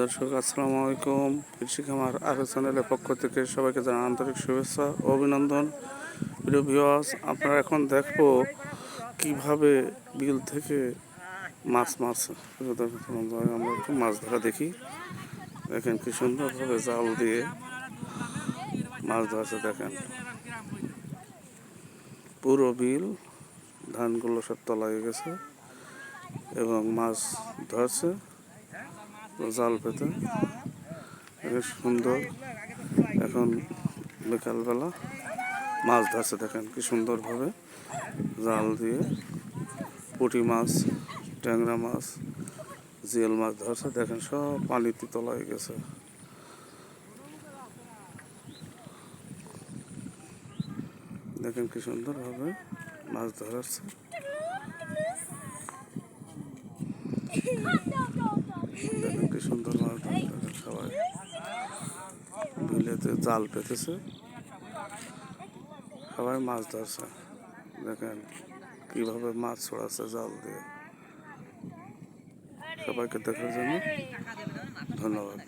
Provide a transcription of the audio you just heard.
দর্শক আসসালামু আলাইকুম। কৃষি খামার আর চ্যানেলের পক্ষ থেকে সবাইকে জানাই আন্তরিক শুভেচ্ছা অভিনন্দন। প্রিয় ভিউয়ার্স আপনারা এখন দেখব কীভাবে বিল থেকে মাছ বন্ধু, আমরা একটু মাছ ধরা দেখি। দেখেন কি সুন্দরভাবে জাল দিয়ে মাছ ধরছে দেখেন। পুরো বিল ধানগুলো সব তলায় গেছে এবং মাছ ধরছে। জাল পেতে। বেশ সুন্দর। এখন বিকালবেলা মাছ ধরছে, দেখেন কি সুন্দরভাবে জাল দিয়ে। পুঁটি মাছ, ট্যাংরা মাছ জিয়াল মাছ ধরছে, দেখেন সব পানিতে তলায় গেছে। দেখেন কি সুন্দরভাবে মাছ ধরাচ্ছে সুন্দর সবাই। বিলেতে জাল পেতেছে। সবাই মাছ ধরছে। দেখেন কীভাবে মাছ ছড়াচ্ছে জাল দিয়ে। সবাইকে দেখার জন্য ধন্যবাদ।